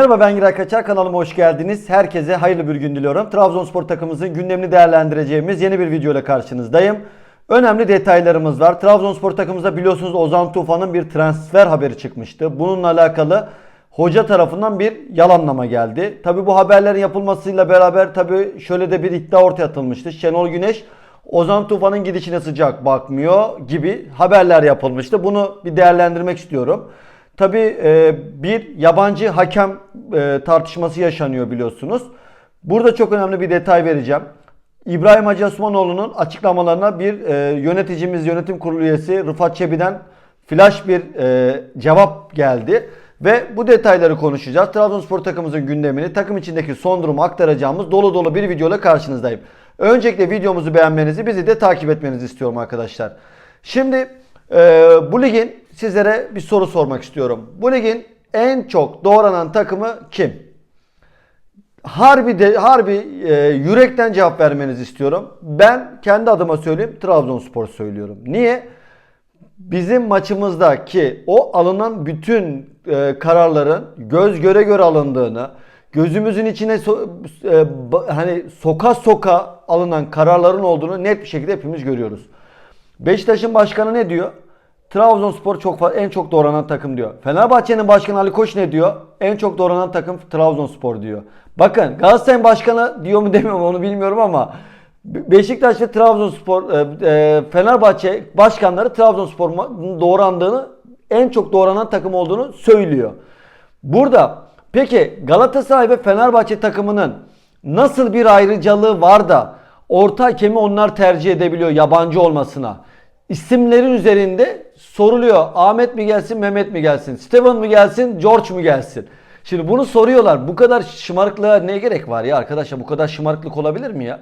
Merhaba ben Giray Kaçar kanalıma hoş geldiniz. Herkese hayırlı bir gün diliyorum. Trabzonspor takımımızın gündemini değerlendireceğimiz yeni bir video ile karşınızdayım. Önemli detaylarımız var. Trabzonspor takımımızda biliyorsunuz Ozan Tufan'ın bir transfer haberi çıkmıştı. Bununla alakalı hoca tarafından bir yalanlama geldi. Tabi bu haberlerin yapılmasıyla beraber tabi şöyle de bir iddia ortaya atılmıştı. Şenol Güneş Ozan Tufan'ın gidişine sıcak bakmıyor gibi haberler yapılmıştı. Bunu bir değerlendirmek istiyorum. Tabii e, bir yabancı hakem e, tartışması yaşanıyor biliyorsunuz. Burada çok önemli bir detay vereceğim. İbrahim Hacı Osmanoğlu'nun açıklamalarına bir e, yöneticimiz, yönetim kurulu üyesi Rıfat Çebi'den flash bir e, cevap geldi. Ve bu detayları konuşacağız. Trabzonspor takımımızın gündemini, takım içindeki son durumu aktaracağımız dolu dolu bir videoyla karşınızdayım. Öncelikle videomuzu beğenmenizi, bizi de takip etmenizi istiyorum arkadaşlar. Şimdi e, bu ligin sizlere bir soru sormak istiyorum. Bu ligin en çok doğranan takımı kim? Harbi de harbi e, yürekten cevap vermenizi istiyorum. Ben kendi adıma söyleyeyim Trabzonspor söylüyorum. Niye? Bizim maçımızdaki o alınan bütün e, kararların göz göre göre alındığını, gözümüzün içine so- e, hani soka soka alınan kararların olduğunu net bir şekilde hepimiz görüyoruz. Beşiktaş'ın başkanı ne diyor? Trabzonspor çok en çok doğranan takım diyor. Fenerbahçe'nin başkanı Ali Koç ne diyor? En çok doğranan takım Trabzonspor diyor. Bakın Galatasaray'ın başkanı diyor mu demiyor mu onu bilmiyorum ama Be- Beşiktaş ve Trabzonspor e, e, Fenerbahçe başkanları Trabzonspor'un doğrandığını en çok doğranan takım olduğunu söylüyor. Burada peki Galatasaray ve Fenerbahçe takımının nasıl bir ayrıcalığı var da orta hakemi onlar tercih edebiliyor yabancı olmasına? İsimlerin üzerinde soruluyor. Ahmet mi gelsin, Mehmet mi gelsin? Steven mi gelsin, George mu gelsin? Şimdi bunu soruyorlar. Bu kadar şımarıklığa ne gerek var ya arkadaşlar? Bu kadar şımarıklık olabilir mi ya?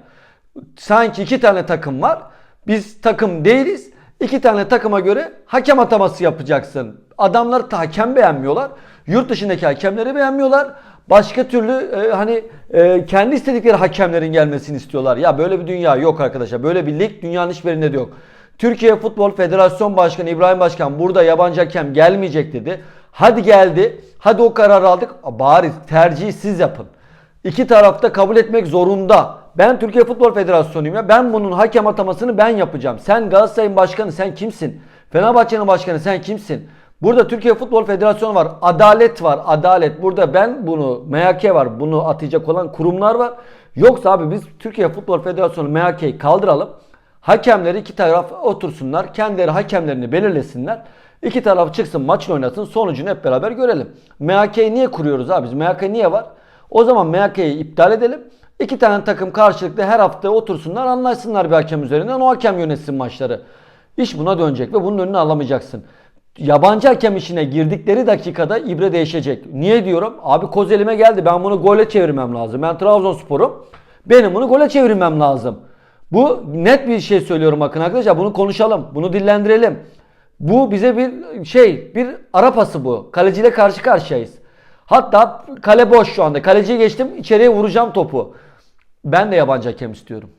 Sanki iki tane takım var. Biz takım değiliz. İki tane takıma göre hakem ataması yapacaksın. Adamlar da hakem beğenmiyorlar. Yurt dışındaki hakemleri beğenmiyorlar. Başka türlü e, hani e, kendi istedikleri hakemlerin gelmesini istiyorlar. Ya böyle bir dünya yok arkadaşlar. Böyle bir lig dünyanın hiçbirinde de yok. Türkiye Futbol Federasyon Başkanı İbrahim Başkan burada yabancı hakem gelmeyecek dedi. Hadi geldi. Hadi o kararı aldık. Bari tercihi siz yapın. İki tarafta kabul etmek zorunda. Ben Türkiye Futbol Federasyonu'yum ya. Ben bunun hakem atamasını ben yapacağım. Sen Galatasaray'ın başkanı sen kimsin? Fenerbahçe'nin başkanı sen kimsin? Burada Türkiye Futbol Federasyonu var. Adalet var. Adalet. Burada ben bunu MHK var. Bunu atacak olan kurumlar var. Yoksa abi biz Türkiye Futbol Federasyonu MHK'yi kaldıralım. Hakemleri iki taraf otursunlar. Kendileri hakemlerini belirlesinler. İki taraf çıksın maçını oynasın. Sonucunu hep beraber görelim. MHK'yi niye kuruyoruz abi? MHK niye var? O zaman MHK'yi iptal edelim. İki tane takım karşılıklı her hafta otursunlar anlaşsınlar bir hakem üzerinden. O hakem yönetsin maçları. İş buna dönecek ve bunun önünü alamayacaksın. Yabancı hakem işine girdikleri dakikada ibre değişecek. Niye diyorum? Abi koz elime geldi. Ben bunu gole çevirmem lazım. Ben Trabzonspor'um. Benim bunu gole çevirmem lazım. Bu net bir şey söylüyorum bakın arkadaşlar. Bunu konuşalım. Bunu dillendirelim. Bu bize bir şey, bir ara pası bu. Kaleciyle karşı karşıyayız. Hatta kale boş şu anda. Kaleciyi geçtim, içeriye vuracağım topu. Ben de yabancı hakem istiyorum.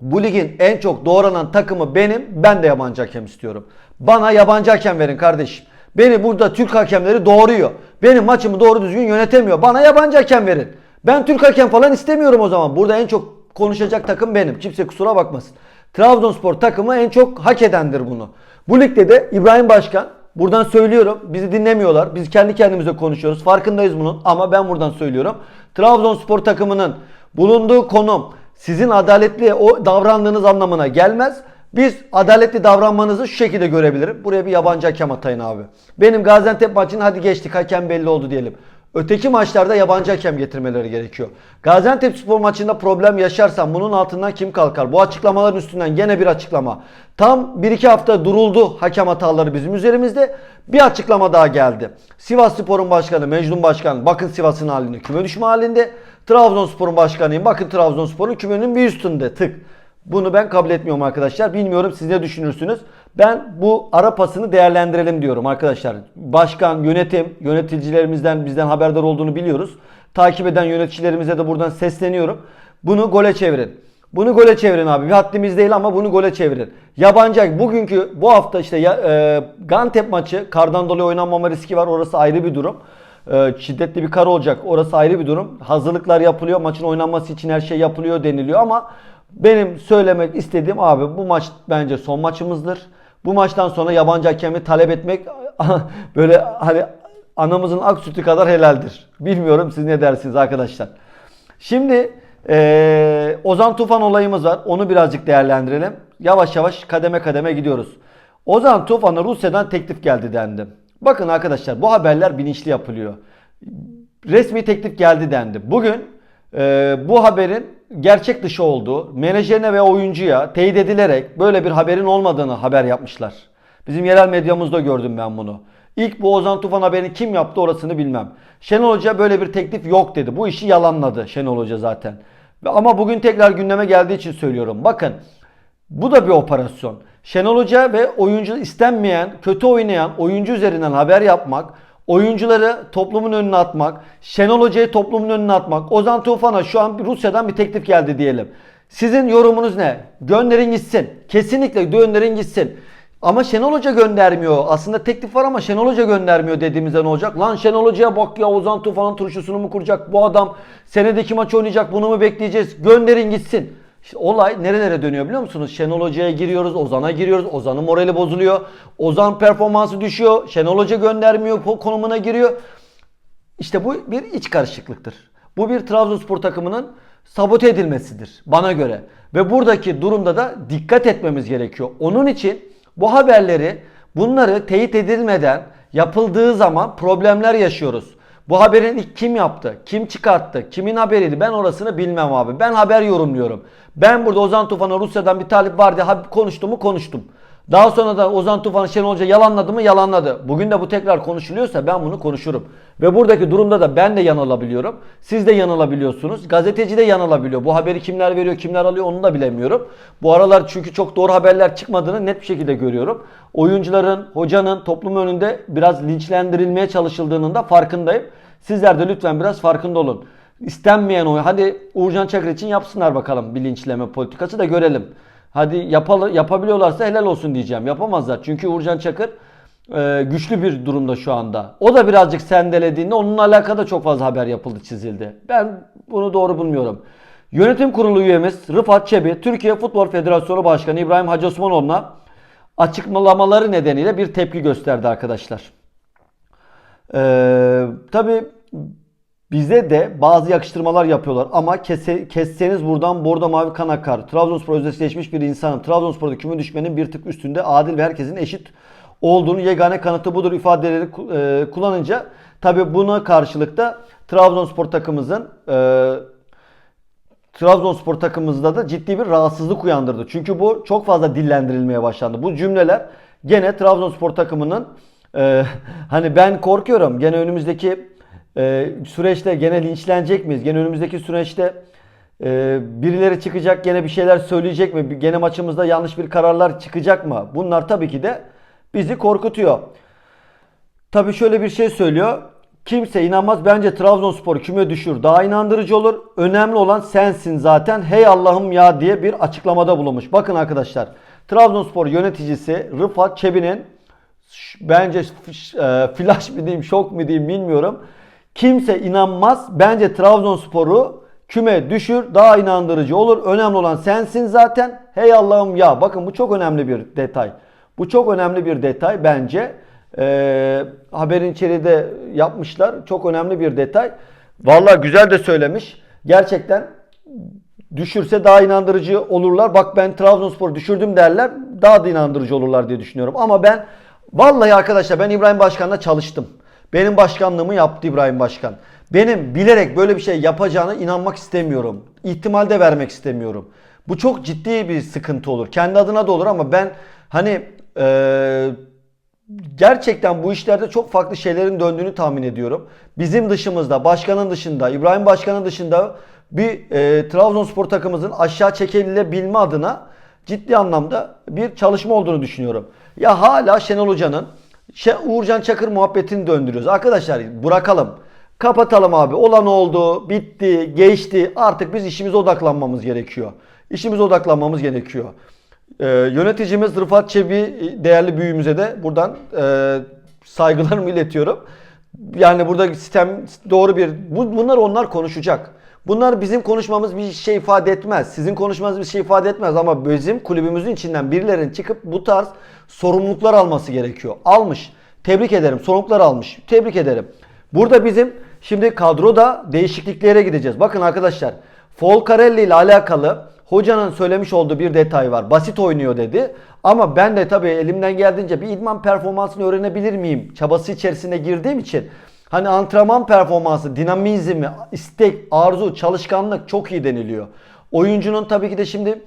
Bu ligin en çok doğranan takımı benim. Ben de yabancı hakem istiyorum. Bana yabancı hakem verin kardeşim. Beni burada Türk hakemleri doğruyor. Benim maçımı doğru düzgün yönetemiyor. Bana yabancı hakem verin. Ben Türk hakem falan istemiyorum o zaman. Burada en çok konuşacak takım benim. Kimse kusura bakmasın. Trabzonspor takımı en çok hak edendir bunu. Bu ligde de İbrahim Başkan buradan söylüyorum. Bizi dinlemiyorlar. Biz kendi kendimize konuşuyoruz. Farkındayız bunun ama ben buradan söylüyorum. Trabzonspor takımının bulunduğu konum sizin adaletli o davrandığınız anlamına gelmez. Biz adaletli davranmanızı şu şekilde görebilirim. Buraya bir yabancı hakem atayın abi. Benim Gaziantep maçını hadi geçtik hakem belli oldu diyelim. Öteki maçlarda yabancı hakem getirmeleri gerekiyor. Gaziantep spor maçında problem yaşarsan bunun altından kim kalkar? Bu açıklamaların üstünden gene bir açıklama. Tam 1-2 hafta duruldu hakem hataları bizim üzerimizde. Bir açıklama daha geldi. Sivas Spor'un başkanı Mecnun Başkan bakın Sivas'ın halini küme düşme halinde. Trabzonspor'un başkanıyım bakın Trabzonspor'un kümenin bir üstünde tık. Bunu ben kabul etmiyorum arkadaşlar. Bilmiyorum siz ne düşünürsünüz. Ben bu ara pasını değerlendirelim diyorum arkadaşlar. Başkan, yönetim, yöneticilerimizden bizden haberdar olduğunu biliyoruz. Takip eden yöneticilerimize de buradan sesleniyorum. Bunu gole çevirin. Bunu gole çevirin abi. Bir haddimiz değil ama bunu gole çevirin. Yabancı bugünkü bu hafta işte ya, e, Gantep maçı kardan dolayı oynanmama riski var. Orası ayrı bir durum. Ee, şiddetli bir kar olacak. Orası ayrı bir durum. Hazırlıklar yapılıyor. Maçın oynanması için her şey yapılıyor deniliyor ama benim söylemek istediğim abi bu maç bence son maçımızdır. Bu maçtan sonra yabancı hakemi talep etmek böyle hani anamızın ak sütü kadar helaldir. Bilmiyorum siz ne dersiniz arkadaşlar. Şimdi eee, Ozan Tufan olayımız var. Onu birazcık değerlendirelim. Yavaş yavaş kademe kademe gidiyoruz. Ozan Tufan'a Rusya'dan teklif geldi dendi. Bakın arkadaşlar bu haberler bilinçli yapılıyor. Resmi teklif geldi dendi. Bugün eee, bu haberin gerçek dışı olduğu menajerine ve oyuncuya teyit edilerek böyle bir haberin olmadığını haber yapmışlar. Bizim yerel medyamızda gördüm ben bunu. İlk bu Ozan Tufan haberini kim yaptı orasını bilmem. Şenol Hoca böyle bir teklif yok dedi. Bu işi yalanladı Şenol Hoca zaten. Ama bugün tekrar gündeme geldiği için söylüyorum. Bakın bu da bir operasyon. Şenol Hoca ve oyuncu istenmeyen, kötü oynayan oyuncu üzerinden haber yapmak, oyuncuları toplumun önüne atmak, Şenol Hoca'yı toplumun önüne atmak, Ozan Tufan'a şu an Rusya'dan bir teklif geldi diyelim. Sizin yorumunuz ne? Gönderin gitsin. Kesinlikle gönderin gitsin. Ama Şenol Hoca göndermiyor. Aslında teklif var ama Şenol Hoca göndermiyor dediğimizde ne olacak? Lan Şenol Hoca'ya bak ya Ozan Tufan'ın turşusunu mu kuracak? Bu adam senedeki maç oynayacak bunu mu bekleyeceğiz? Gönderin gitsin. İşte olay nerelere dönüyor biliyor musunuz? Şenol Hoca'ya giriyoruz, Ozan'a giriyoruz. Ozan'ın morali bozuluyor. Ozan performansı düşüyor. Şenol Hoca göndermiyor, ko- konumuna giriyor. İşte bu bir iç karışıklıktır. Bu bir Trabzonspor takımının sabote edilmesidir bana göre. Ve buradaki durumda da dikkat etmemiz gerekiyor. Onun için bu haberleri bunları teyit edilmeden yapıldığı zaman problemler yaşıyoruz. Bu haberin ilk kim yaptı? Kim çıkarttı? Kimin haberiydi? Ben orasını bilmem abi. Ben haber yorumluyorum. Ben burada Ozan Tufan'a Rusya'dan bir talip var diye konuştum mu konuştum. Daha sonra da Ozan Tufan Şenol Hoca yalanladı mı yalanladı. Bugün de bu tekrar konuşuluyorsa ben bunu konuşurum. Ve buradaki durumda da ben de yanılabiliyorum. Siz de yanılabiliyorsunuz. Gazeteci de yanılabiliyor. Bu haberi kimler veriyor kimler alıyor onu da bilemiyorum. Bu aralar çünkü çok doğru haberler çıkmadığını net bir şekilde görüyorum. Oyuncuların, hocanın toplum önünde biraz linçlendirilmeye çalışıldığının da farkındayım. Sizler de lütfen biraz farkında olun. İstenmeyen oy. Hadi Uğurcan Çakır için yapsınlar bakalım bir linçleme politikası da görelim. Hadi yapalı, yapabiliyorlarsa helal olsun diyeceğim. Yapamazlar. Çünkü Uğurcan Çakır e, güçlü bir durumda şu anda. O da birazcık sendelediğinde onunla alakalı çok fazla haber yapıldı, çizildi. Ben bunu doğru bulmuyorum. Yönetim kurulu üyemiz Rıfat Çebi, Türkiye Futbol Federasyonu Başkanı İbrahim Hacı Osmanoğlu'na açıklamaları nedeniyle bir tepki gösterdi arkadaşlar. Ee, tabii bize de bazı yakıştırmalar yapıyorlar ama kese, kesseniz buradan bordo mavi kan akar. Trabzonspor özdeşleşmiş bir insanım. Trabzonspor'da küme düşmenin bir tık üstünde adil ve herkesin eşit olduğunu yegane kanıtı budur ifadeleri e, kullanınca tabii buna karşılık da Trabzonspor takımımızın e, Trabzonspor takımımızda da ciddi bir rahatsızlık uyandırdı. Çünkü bu çok fazla dillendirilmeye başlandı. Bu cümleler gene Trabzonspor takımının e, hani ben korkuyorum gene önümüzdeki e, süreçte gene linçlenecek miyiz? Gene önümüzdeki süreçte e, birileri çıkacak gene bir şeyler söyleyecek mi? Gene maçımızda yanlış bir kararlar çıkacak mı? Bunlar tabii ki de bizi korkutuyor. Tabii şöyle bir şey söylüyor. Kimse inanmaz. Bence Trabzonspor küme düşür. Daha inandırıcı olur. Önemli olan sensin zaten. Hey Allah'ım ya diye bir açıklamada bulunmuş. Bakın arkadaşlar. Trabzonspor yöneticisi Rıfat Çebi'nin bence e, flash mı diyeyim şok mu diyeyim bilmiyorum. Kimse inanmaz. Bence Trabzonspor'u küme düşür. Daha inandırıcı olur. Önemli olan sensin zaten. Hey Allah'ım ya. Bakın bu çok önemli bir detay. Bu çok önemli bir detay bence. Ee, haberin içeriği de yapmışlar. Çok önemli bir detay. Vallahi güzel de söylemiş. Gerçekten düşürse daha inandırıcı olurlar. Bak ben Trabzonspor düşürdüm derler. Daha da inandırıcı olurlar diye düşünüyorum. Ama ben vallahi arkadaşlar ben İbrahim Başkan'la çalıştım. Benim başkanlığımı yaptı İbrahim Başkan. Benim bilerek böyle bir şey yapacağına inanmak istemiyorum. İhtimal de vermek istemiyorum. Bu çok ciddi bir sıkıntı olur. Kendi adına da olur ama ben hani eee gerçekten bu işlerde çok farklı şeylerin döndüğünü tahmin ediyorum. Bizim dışımızda, başkanın dışında, İbrahim Başkan'ın dışında bir e, Trabzonspor takımımızın aşağı çekilebilme adına ciddi anlamda bir çalışma olduğunu düşünüyorum. Ya hala Şenol Hoca'nın Uğurcan Çakır muhabbetini döndürüyoruz. Arkadaşlar bırakalım. Kapatalım abi. Olan oldu, bitti, geçti. Artık biz işimize odaklanmamız gerekiyor. İşimize odaklanmamız gerekiyor. Ee, yöneticimiz Rıfat Çebi değerli büyüğümüze de buradan e, saygılarımı iletiyorum. Yani burada sistem doğru bir bu, bunlar onlar konuşacak. Bunlar bizim konuşmamız bir şey ifade etmez. Sizin konuşmanız bir şey ifade etmez ama bizim kulübümüzün içinden birilerinin çıkıp bu tarz sorumluluklar alması gerekiyor. Almış. Tebrik ederim. Sorumluluklar almış. Tebrik ederim. Burada bizim şimdi kadroda değişikliklere gideceğiz. Bakın arkadaşlar. Folcarelli ile alakalı hocanın söylemiş olduğu bir detay var. Basit oynuyor dedi. Ama ben de tabii elimden geldiğince bir idman performansını öğrenebilir miyim? Çabası içerisine girdiğim için hani antrenman performansı, dinamizmi, istek, arzu, çalışkanlık çok iyi deniliyor. Oyuncunun tabii ki de şimdi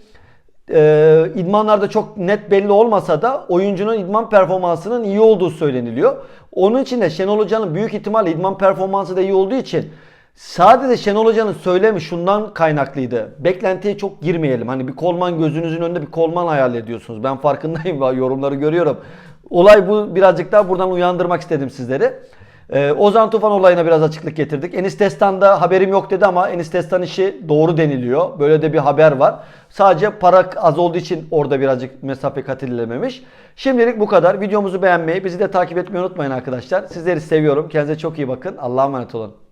e, idmanlarda çok net belli olmasa da oyuncunun idman performansının iyi olduğu söyleniliyor. Onun için de Şenol Hoca'nın büyük ihtimalle idman performansı da iyi olduğu için sadece Şenol Hoca'nın söylemi şundan kaynaklıydı. Beklentiye çok girmeyelim. Hani bir kolman gözünüzün önünde bir kolman hayal ediyorsunuz. Ben farkındayım yorumları görüyorum. Olay bu birazcık daha buradan uyandırmak istedim sizleri. Ee, Ozan Tufan olayına biraz açıklık getirdik. Enis Destan'da haberim yok dedi ama Enis Destan işi doğru deniliyor. Böyle de bir haber var. Sadece para az olduğu için orada birazcık mesafe kat edilememiş. Şimdilik bu kadar. Videomuzu beğenmeyi, bizi de takip etmeyi unutmayın arkadaşlar. Sizleri seviyorum. Kendinize çok iyi bakın. Allah'a emanet olun.